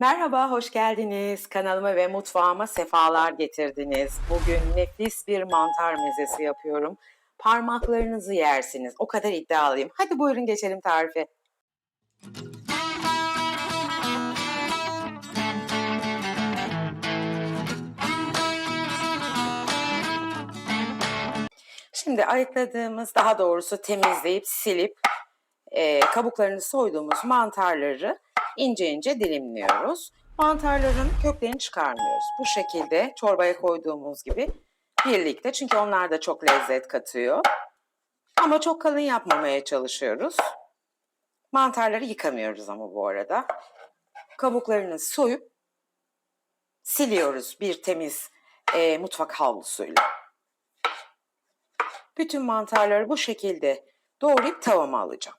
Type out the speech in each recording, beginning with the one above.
Merhaba, hoş geldiniz. Kanalıma ve mutfağıma sefalar getirdiniz. Bugün nefis bir mantar mezesi yapıyorum. Parmaklarınızı yersiniz. O kadar iddialıyım. Hadi buyurun geçelim tarife. Şimdi ayıkladığımız, daha doğrusu temizleyip silip e, kabuklarını soyduğumuz mantarları ince ince dilimliyoruz. Mantarların köklerini çıkarmıyoruz. Bu şekilde çorbaya koyduğumuz gibi birlikte çünkü onlar da çok lezzet katıyor. Ama çok kalın yapmamaya çalışıyoruz. Mantarları yıkamıyoruz ama bu arada. Kabuklarını soyup siliyoruz bir temiz e, mutfak havlusuyla. Bütün mantarları bu şekilde doğrayıp tavama alacağım.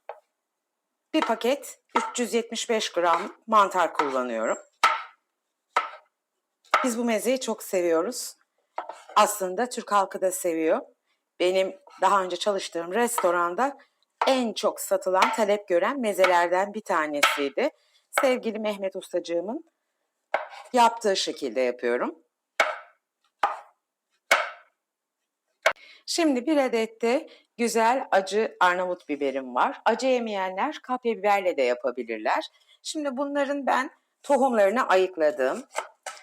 Bir paket 375 gram mantar kullanıyorum. Biz bu mezeyi çok seviyoruz. Aslında Türk halkı da seviyor. Benim daha önce çalıştığım restoranda en çok satılan, talep gören mezelerden bir tanesiydi. Sevgili Mehmet Ustacığımın yaptığı şekilde yapıyorum. Şimdi bir adet de güzel acı Arnavut biberim var. Acı yemeyenler kapya biberle de yapabilirler. Şimdi bunların ben tohumlarını ayıkladım.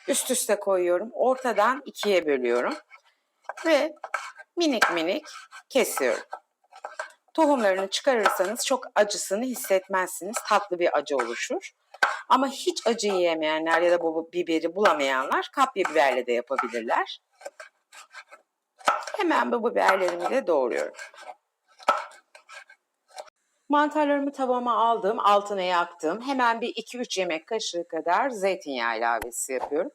Üst üste koyuyorum. Ortadan ikiye bölüyorum. Ve minik minik kesiyorum. Tohumlarını çıkarırsanız çok acısını hissetmezsiniz. Tatlı bir acı oluşur. Ama hiç acı yiyemeyenler ya da bu biberi bulamayanlar kapya biberle de yapabilirler. Hemen bu biberlerimi de doğruyorum. Mantarlarımı tavama aldım, altına yaktım. Hemen bir 2-3 yemek kaşığı kadar zeytinyağı ilavesi yapıyorum.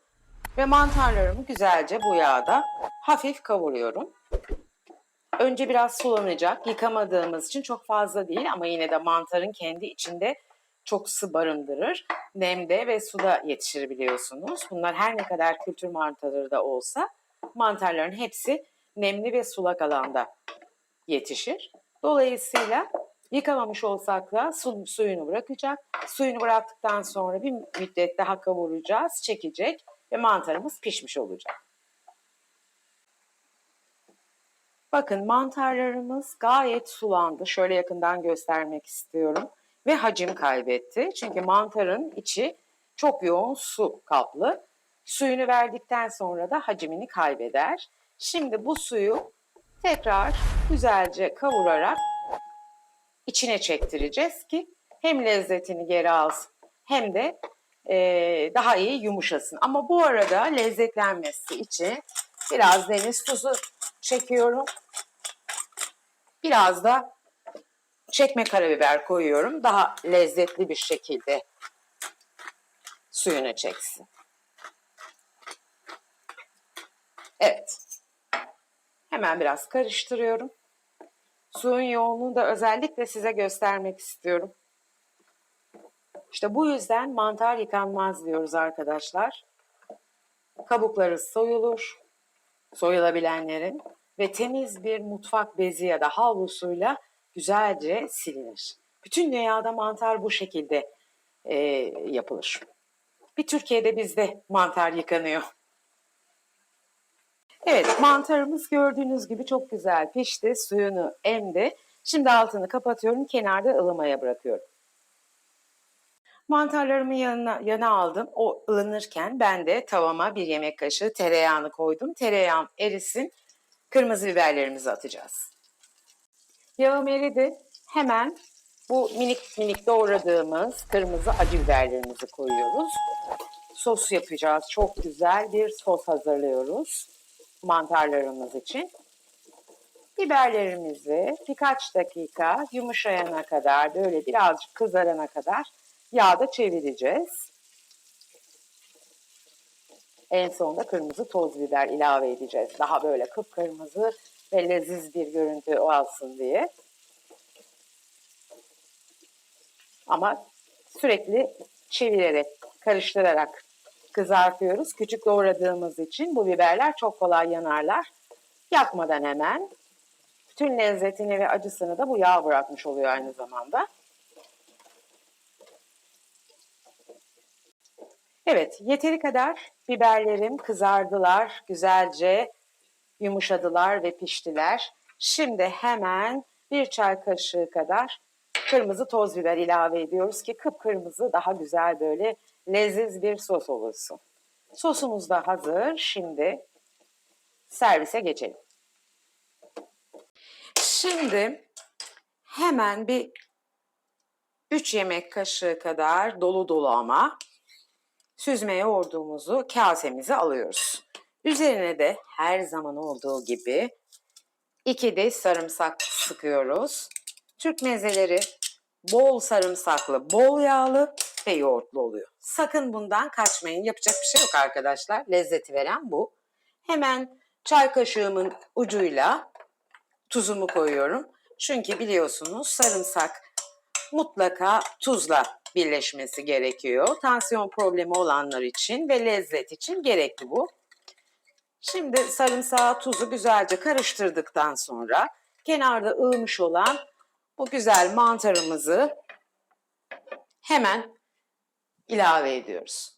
Ve mantarlarımı güzelce bu yağda hafif kavuruyorum. Önce biraz sulanacak. Yıkamadığımız için çok fazla değil ama yine de mantarın kendi içinde çok su barındırır. Nemde ve suda yetişir biliyorsunuz. Bunlar her ne kadar kültür mantarları da olsa mantarların hepsi nemli ve sulak alanda yetişir. Dolayısıyla yıkamamış olsak da su, suyunu bırakacak. Suyunu bıraktıktan sonra bir müddet daha kavuracağız, çekecek ve mantarımız pişmiş olacak. Bakın mantarlarımız gayet sulandı. Şöyle yakından göstermek istiyorum. Ve hacim kaybetti. Çünkü mantarın içi çok yoğun su kaplı. Suyunu verdikten sonra da hacmini kaybeder. Şimdi bu suyu tekrar güzelce kavurarak içine çektireceğiz ki hem lezzetini geri alsın hem de e, daha iyi yumuşasın. Ama bu arada lezzetlenmesi için biraz deniz tuzu çekiyorum. Biraz da çekme karabiber koyuyorum. Daha lezzetli bir şekilde suyunu çeksin. Evet. Hemen biraz karıştırıyorum. Suyun yoğunluğunu da özellikle size göstermek istiyorum. İşte bu yüzden mantar yıkanmaz diyoruz arkadaşlar. Kabukları soyulur, soyulabilenlerin ve temiz bir mutfak bezi ya da havlusuyla güzelce silinir. Bütün dünyada mantar bu şekilde e, yapılır. Bir Türkiye'de bizde mantar yıkanıyor. Evet mantarımız gördüğünüz gibi çok güzel pişti. Suyunu emdi. Şimdi altını kapatıyorum. Kenarda ılımaya bırakıyorum. Mantarlarımı yanına, yana aldım. O ılınırken ben de tavama bir yemek kaşığı tereyağını koydum. Tereyağım erisin. Kırmızı biberlerimizi atacağız. Yağım eridi. Hemen bu minik minik doğradığımız kırmızı acı biberlerimizi koyuyoruz. Sos yapacağız. Çok güzel bir sos hazırlıyoruz mantarlarımız için. Biberlerimizi birkaç dakika yumuşayana kadar böyle birazcık kızarana kadar yağda çevireceğiz. En sonunda kırmızı toz biber ilave edeceğiz. Daha böyle kıpkırmızı ve leziz bir görüntü alsın diye. Ama sürekli çevirerek, karıştırarak kızartıyoruz. Küçük doğradığımız için bu biberler çok kolay yanarlar. Yakmadan hemen bütün lezzetini ve acısını da bu yağ bırakmış oluyor aynı zamanda. Evet, yeteri kadar biberlerim kızardılar, güzelce yumuşadılar ve piştiler. Şimdi hemen bir çay kaşığı kadar kırmızı toz biber ilave ediyoruz ki kıpkırmızı daha güzel böyle leziz bir sos olursun. Sosumuz da hazır. Şimdi servise geçelim. Şimdi hemen bir 3 yemek kaşığı kadar dolu dolu ama süzme yoğurduğumuzu kasemize alıyoruz. Üzerine de her zaman olduğu gibi 2 diş sarımsak sıkıyoruz. Türk mezeleri bol sarımsaklı, bol yağlı ve yoğurtlu oluyor. Sakın bundan kaçmayın. Yapacak bir şey yok arkadaşlar. Lezzeti veren bu. Hemen çay kaşığımın ucuyla tuzumu koyuyorum. Çünkü biliyorsunuz sarımsak mutlaka tuzla birleşmesi gerekiyor. Tansiyon problemi olanlar için ve lezzet için gerekli bu. Şimdi sarımsağı tuzu güzelce karıştırdıktan sonra kenarda ığmış olan bu güzel mantarımızı hemen ilave ediyoruz.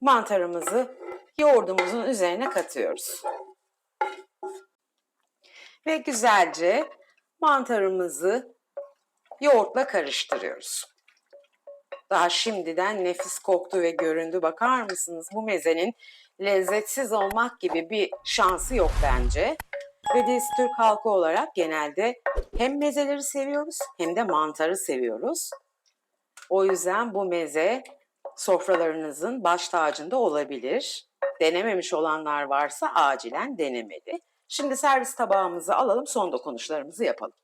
Mantarımızı yoğurdumuzun üzerine katıyoruz. Ve güzelce mantarımızı yoğurtla karıştırıyoruz. Daha şimdiden nefis koktu ve göründü. Bakar mısınız? Bu mezenin lezzetsiz olmak gibi bir şansı yok bence. Ve biz Türk halkı olarak genelde hem mezeleri seviyoruz hem de mantarı seviyoruz. O yüzden bu meze sofralarınızın baş tacında olabilir. Denememiş olanlar varsa acilen denemeli. Şimdi servis tabağımızı alalım, son dokunuşlarımızı yapalım.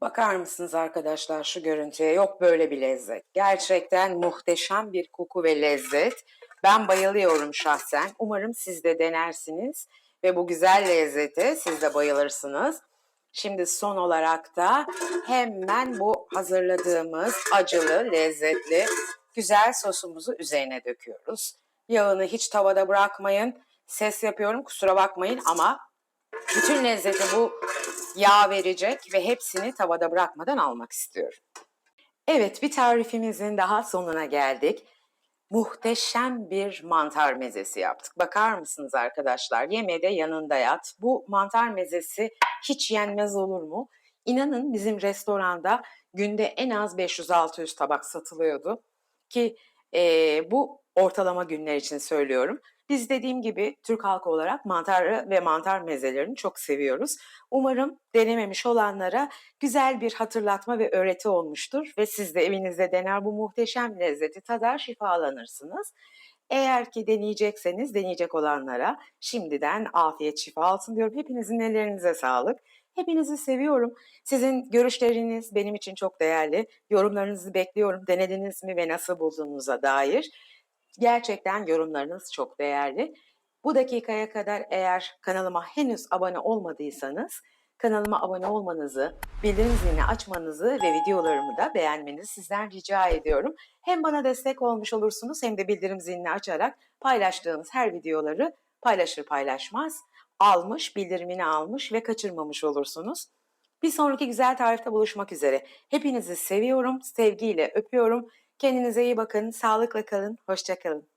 Bakar mısınız arkadaşlar şu görüntüye? Yok böyle bir lezzet. Gerçekten muhteşem bir koku ve lezzet. Ben bayılıyorum şahsen. Umarım siz de denersiniz ve bu güzel lezzete siz de bayılırsınız. Şimdi son olarak da hemen bu hazırladığımız acılı, lezzetli, güzel sosumuzu üzerine döküyoruz. Yağını hiç tavada bırakmayın. Ses yapıyorum kusura bakmayın ama bütün lezzeti bu yağ verecek ve hepsini tavada bırakmadan almak istiyorum. Evet bir tarifimizin daha sonuna geldik. Muhteşem bir mantar mezesi yaptık. Bakar mısınız arkadaşlar? Yemede yanında yat. Bu mantar mezesi hiç yenmez olur mu? İnanın bizim restoranda günde en az 500-600 tabak satılıyordu. Ki e, bu ortalama günler için söylüyorum. Biz dediğim gibi Türk halkı olarak mantarı ve mantar mezelerini çok seviyoruz. Umarım denememiş olanlara güzel bir hatırlatma ve öğreti olmuştur ve siz de evinizde dener bu muhteşem lezzeti tadar şifalanırsınız. Eğer ki deneyecekseniz deneyecek olanlara şimdiden afiyet şifa olsun diyorum. Hepinizin ellerinize sağlık. Hepinizi seviyorum. Sizin görüşleriniz benim için çok değerli. Yorumlarınızı bekliyorum. Denediniz mi ve nasıl bulduğunuza dair. Gerçekten yorumlarınız çok değerli. Bu dakikaya kadar eğer kanalıma henüz abone olmadıysanız kanalıma abone olmanızı, bildirim zilini açmanızı ve videolarımı da beğenmenizi sizden rica ediyorum. Hem bana destek olmuş olursunuz hem de bildirim zilini açarak paylaştığımız her videoları paylaşır paylaşmaz almış, bildirimini almış ve kaçırmamış olursunuz. Bir sonraki güzel tarifte buluşmak üzere. Hepinizi seviyorum, sevgiyle öpüyorum. Kendinize iyi bakın, sağlıkla kalın, hoşçakalın.